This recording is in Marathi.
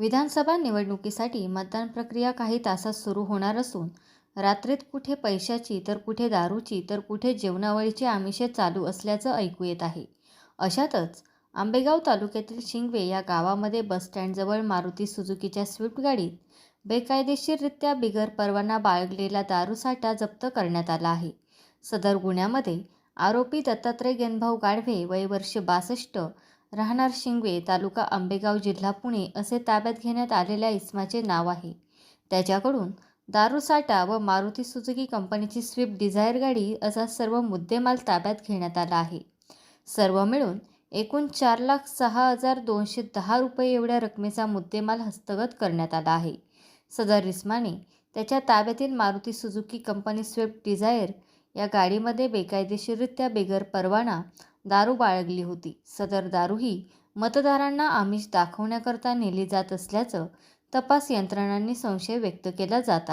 विधानसभा निवडणुकीसाठी मतदान प्रक्रिया काही तासात सुरू होणार असून रात्रीत कुठे पैशाची तर कुठे दारूची तर कुठे जेवणावळीची आमिषे चालू असल्याचं ऐकू येत आहे. अशातच आंबेगाव तालुक्यातील शिंगवे या गावामध्ये बसस्टँडजवळ मारुती सुझुकीच्या स्विफ्ट गाडीत बेकायदेशीररित्या बिगर परवाना बाळगलेला दारूसाठा जप्त करण्यात आला आहे. सदर गुन्ह्यामध्ये आरोपी दत्तात्रय गेनभाऊ गाढवे वय वर्ष बासष्ट राहणार शिंगवे तालुका आंबेगाव जिल्हा पुणे असे ताब्यात घेण्यात आलेल्या इसमाचे नाव आहे. त्याच्याकडून दारूसाटा व मारुती सुजुकी कंपनीची स्विफ्ट डिझायर गाडी असा सर्व मुद्देमाल ताब्यात घेण्यात आला आहे. सर्व मिळून एकूण चार लाख सहा हजार दोनशे दहा रुपये एवढ्या रकमेचा मुद्देमाल हस्तगत करण्यात आला आहे. सदर इस्माने त्याच्या ताब्यातील Maruti Suzuki company Swift Dzire या गाडीमध्ये बेकायदेशीररित्या बेगर परवाना दारू बाळगली होती. सदर दारूही मतदारांना आमिष दाखवण्याकरता नेली जात असल्याचं तपास यंत्रणांनी संशय व्यक्त केला जात आहे.